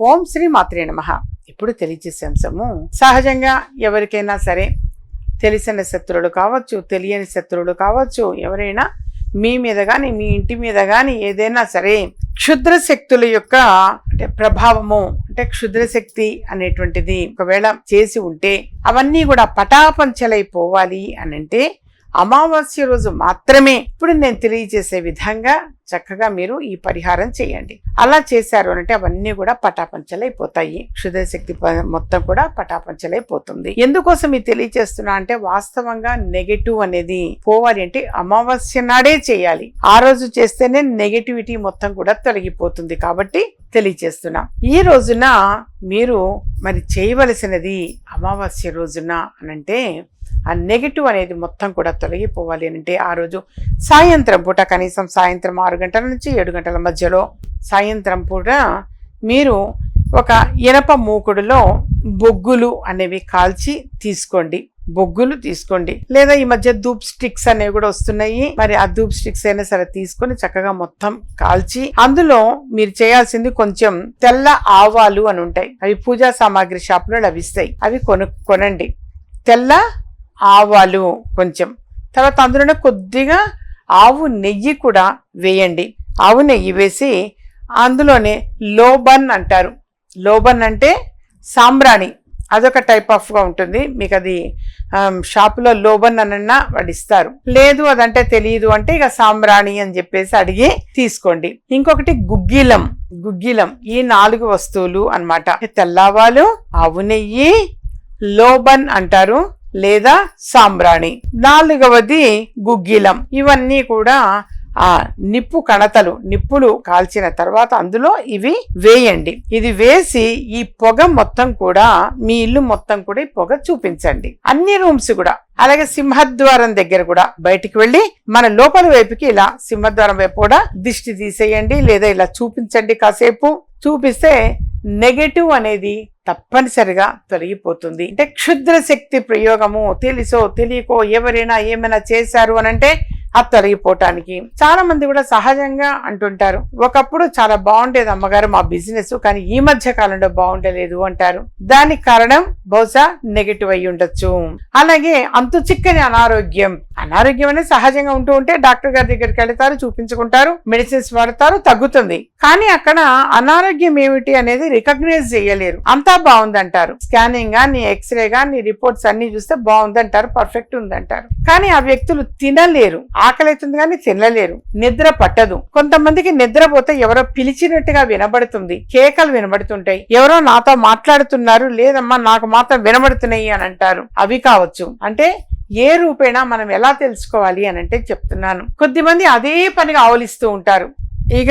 ఓం శ్రీ మాత్రే నమ. ఇప్పుడు తెలియచేసే అంశము సహజంగా ఎవరికైనా సరే తెలిసిన శత్రువులు కావచ్చు తెలియని శత్రువులు కావచ్చు ఎవరైనా మీ మీద కానీ మీ ఇంటి మీద కానీ ఏదైనా సరే క్షుద్ర శక్తుల యొక్క అంటే ప్రభావము అంటే క్షుద్ర శక్తి అనేటువంటిది ఒకవేళ చేసి ఉంటే అవన్నీ కూడా పటాపంచలైపోవాలి అని అంటే అమావాస్య రోజు మాత్రమే. ఇప్పుడు నేను తెలియజేసే విధంగా చక్కగా మీరు ఈ పరిహారం చేయండి. అలా చేశారు అంటే అవన్నీ కూడా పటాపంచలైపోతాయి. క్షుద్ర శక్తి మొత్తం కూడా పటాపంచలైపోతుంది. ఎందుకోసం ఇది తెలియజేస్తున్నా అంటే వాస్తవంగా నెగటివ్ అనేది పోవాలి అంటే అమావాస్య నాడే చేయాలి. ఆ రోజు చేస్తేనే నెగటివిటీ మొత్తం కూడా తొలగిపోతుంది కాబట్టి తెలియజేస్తున్నా. ఈ రోజున మీరు మరి చేయవలసినది అమావాస్య రోజున అనంటే ఆ నెగిటివ్ అనేది మొత్తం కూడా తొలగిపోవాలి అంటే ఆ రోజు సాయంత్రం పూట కనీసం సాయంత్రం ఆరు గంటల నుంచి ఏడు గంటల మధ్యలో సాయంత్రం పూట మీరు ఒక ఇనప మూకుడులో బొగ్గులు అనేవి కాల్చి తీసుకోండి. బొగ్గులు తీసుకోండి. లేదా ఈ మధ్య ధూప్ స్టిక్స్ అనేవి కూడా వస్తున్నాయి. మరి ఆ ధూప్ స్టిక్స్ అయినా సరే తీసుకొని చక్కగా మొత్తం కాల్చి అందులో మీరు చేయాల్సింది కొంచెం తెల్ల ఆవాలు అని ఉంటాయి. అవి పూజా సామాగ్రి షాప్లో లభిస్తాయి. అవి కొను కొనండి. తెల్ల ఆవాలు కొంచెం. తర్వాత అందులోనే కొద్దిగా ఆవు నెయ్యి కూడా వేయండి. ఆవు నెయ్యి వేసి అందులోనే లోబన్ అంటారు. లోబన్ అంటే సాంబ్రాణి. అదొక టైప్ ఆఫ్గా ఉంటుంది. మీకు అది షాపులో లోబన్ అనన్నా వాడు ఇస్తారు. లేదు అదంటే తెలియదు అంటే ఇక సాంబ్రాణి అని చెప్పేసి అడిగి తీసుకోండి. ఇంకొకటి గుగ్గిలం. గుగ్గిలం ఈ నాలుగు వస్తువులు అన్నమాట. తెల్లవాలు ఆవు నెయ్యి లోబన్ అంటారు. లేదా సాంబ్రాణి. నాలుగవది గుగ్గిలం. ఇవన్నీ కూడా ఆ నిప్పు కణతలు నిప్పులు కాల్చిన తర్వాత అందులో ఇవి వేయండి. ఇది వేసి ఈ పొగ మొత్తం కూడా మీ ఇల్లు మొత్తం కూడా ఈ పొగ చూపించండి. అన్ని రూమ్స్ కూడా. అలాగే సింహద్వారం దగ్గర కూడా బయటికి వెళ్ళి మన లోపల వైపుకి ఇలా సింహద్వారం వైపు కూడా దిష్టి తీసేయండి లేదా ఇలా చూపించండి కాసేపు. చూపిస్తే నెగటివ్ అనేది తప్పనిసరిగా తొలగిపోతుంది. అంటే క్షుద్ర శక్తి ప్రయోగము తెలుసో తెలియకో ఎవరైనా ఏమైనా చేశారు అని అంటే అది తొలగిపోవటానికి. చాలా మంది కూడా సహజంగా అంటుంటారు ఒకప్పుడు చాలా బాగుండేది అమ్మగారు మా బిజినెస్ కానీ ఈ మధ్య కాలంలో బాగుండలేదు అంటారు. దానికి కారణం బహుశా నెగటివ్ అయి ఉండొచ్చు అలాగే అంతు చిక్కని అనారోగ్యం అనారోగ్యం అనేది సహజంగా ఉంటూ ఉంటే డాక్టర్ గారి దగ్గరికి వెళ్తారు చూపించుకుంటారు మెడిసిన్స్ వాడతారు తగ్గుతుంది. కానీ అక్కడ అనారోగ్యం ఏమిటి అనేది రికగ్నైజ్ చేయలేరు. అంతా బాగుందంటారు. స్కానింగ్ గాని ఎక్స్రే కానీ రిపోర్ట్స్ అన్ని చూస్తే బాగుందంటారు పర్ఫెక్ట్ ఉందంటారు. కానీ ఆ వ్యక్తులు తినలేరు. ఆకలి అవుతుంది కానీ తినలేరు. నిద్ర పట్టదు. కొంతమందికి నిద్రపోతే ఎవరో పిలిచినట్టుగా వినబడుతుంది. కేకలు వినబడుతుంటాయి. ఎవరో నాతో మాట్లాడుతున్నారు లేదమ్మా నాకు మాత్రం వినబడుతున్నాయి అని అంటారు. అవి కావచ్చు. అంటే ఏ రూపేణా మనం ఎలా తెలుసుకోవాలి అని అంటే చెప్తున్నాను. కొద్దిమంది అదే పనిగా ఆవలిస్తూ ఉంటారు. ఇక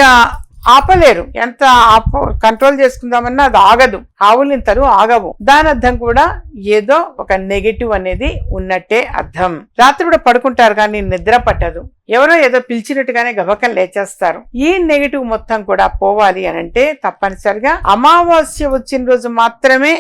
ఆపలేరు. ఎంత ఆప కంట్రోల్ చేసుకుందామన్నా అది ఆగదు. ఆవులింతలు ఆగవు. దాని అర్థం కూడా ఏదో ఒక నెగటివ్ అనేది ఉన్నట్టే అర్థం. రాత్రి కూడా పడుకుంటారు కానీ నిద్ర పట్టదు. ఎవరో ఏదో పిలిచినట్టుగానే గబకం లేచేస్తారు. ఈ నెగిటివ్ మొత్తం కూడా పోవాలి అని అంటే తప్పనిసరిగా అమావాస్య వచ్చిన రోజు మాత్రమే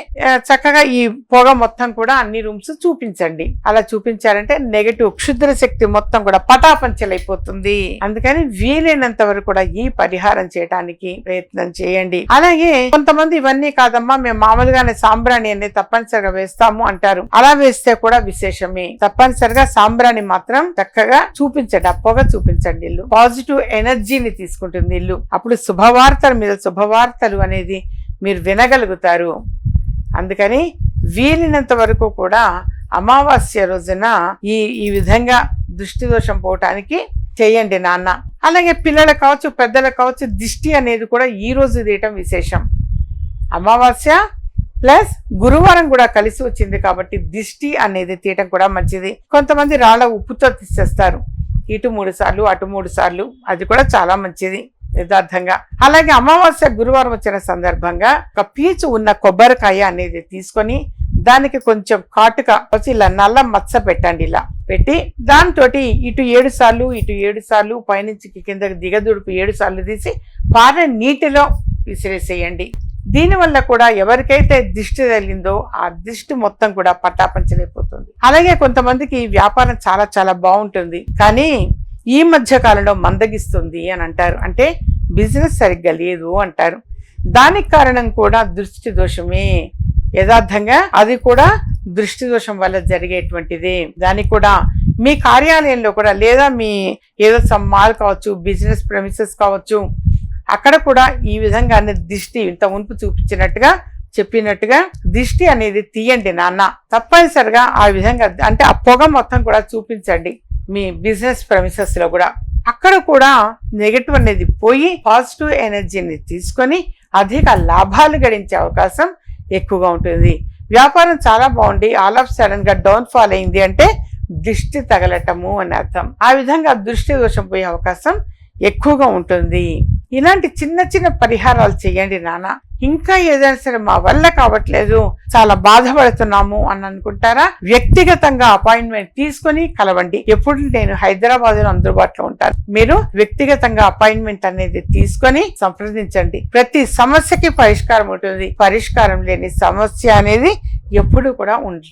చక్కగా ఈ పొగ మొత్తం కూడా అన్ని రూమ్స్ చూపించండి. అలా చూపించారంటే నెగిటివ్ క్షుద్ర శక్తి మొత్తం కూడా పటాపంచలైపోతుంది. అందుకని వీలైనంత వరకు కూడా ఈ పరిహారం చేయడానికి ప్రయత్నం చేయండి. అలాగే కొంతమంది ఇవన్నీ కాదమ్మా మేము మామూలుగానే సాంబ్రాణి అనేది తప్పనిసరిగా వేస్తాము అంటారు. అలా వేస్తే కూడా విశేషమే. తప్పనిసరిగా సాంబ్రాణి మాత్రం చక్కగా చూపించడం పొగ చూపించండి ఇల్లు. పాజిటివ్ ఎనర్జీని తీసుకుంటుంది ఇల్లు. అప్పుడు శుభవార్తల మీద శుభవార్తలు అనేది మీరు వినగలుగుతారు. అందుకని వీలినంత వరకు కూడా అమావాస్య రోజున ఈ ఈ విధంగా దృష్టి దోషం పోవటానికి చేయండి నాన్న. అలాగే పిల్లలకు కావచ్చు పెద్దలకు కావచ్చు దిష్టి అనేది కూడా ఈ రోజు తీయటం విశేషం. అమావాస్య ప్లస్ గురువారం కూడా కలిసి వచ్చింది కాబట్టి దిష్టి అనేది తీయటం కూడా మంచిది. కొంతమంది రాళ్ళ ఉప్పుతో తీసేస్తారు. ఇటు మూడు సార్లు అటు మూడు సార్లు. అది కూడా చాలా మంచిది యథార్థంగా. అలాగే అమావాస్య గురువారం వచ్చిన సందర్భంగా ఒక పీచు ఉన్న కొబ్బరికాయ అనేది తీసుకొని దానికి కొంచెం కాటుక వచ్చి ఇలా నల్ల మచ్చ పెట్టండి ఇలా పెట్టి దాంతో ఇటు ఏడు సార్లు ఇటు ఏడు సార్లు పైనుంచి కిందకి దిగదుడుపు ఏడు సార్లు తీసి పారే నీటిలో విసిరేసేయండి. దీనివల్ల కూడా ఎవరికైతే దిష్టి తగిలిందో ఆ దిష్టి మొత్తం కూడా పట్టాపంచలేకపోతుంది అలాగే కొంతమందికి ఈ వ్యాపారం చాలా చాలా బాగుంటుంది. కానీ ఈ మధ్య కాలంలో మందగిస్తుంది అని అంటారు. అంటే బిజినెస్ సరిగ్గా లేదు అంటారు. దానికి కారణం కూడా దృష్టి దోషమే. యథార్థంగా అది కూడా దృష్టి దోషం వల్ల జరిగేటువంటిది. దానికి కూడా మీ కార్యాలయంలో కూడా లేదా మీ ఏదో సమ్మాల్ కావచ్చు బిజినెస్ ప్రమిసెస్ కావచ్చు అక్కడ కూడా ఈ విధంగా దిష్టి ఇంత ఉంపు చూపించినట్టుగా చెప్పినట్టుగా దిష్టి అనేది తీయండి నాన్న. తప్పనిసరిగా ఆ విధంగా అంటే ఆ పొగ మొత్తం కూడా చూపించండి మీ బిజినెస్ ప్రమిసెస్లో కూడా. అక్కడ కూడా నెగటివ్ అనేది పోయి పాజిటివ్ ఎనర్జీని తీసుకొని అధిక లాభాలు గడించే అవకాశం ఎక్కువగా ఉంటుంది. వ్యాపారం చాలా బాగుండి ఆల్ ఆఫ్ సడన్గా డౌన్ ఫాల్ అయింది అంటే దృష్టి తగలటము అని అర్థం. ఆ విధంగా దృష్టి దోషం పోయే అవకాశం ఎక్కువగా ఉంటుంది. ఇలాంటి చిన్న చిన్న పరిహారాలు చేయండి నాన్న ఇంకా ఏదైనా సరే మా వల్ల కావట్లేదు చాలా బాధపడుతున్నాము అని అనుకుంటారా? వ్యక్తిగతంగా అపాయింట్మెంట్ తీసుకొని కలవండి. ఎప్పుడు నేను హైదరాబాద్లో అందుబాటులో ఉంటాను. మీరు వ్యక్తిగతంగా అపాయింట్మెంట్ అనేది తీసుకొని సంప్రదించండి. ప్రతి సమస్యకి పరిష్కారం ఉంటుంది. పరిష్కారం లేని సమస్య అనేది ఎప్పుడు కూడా ఉండదు.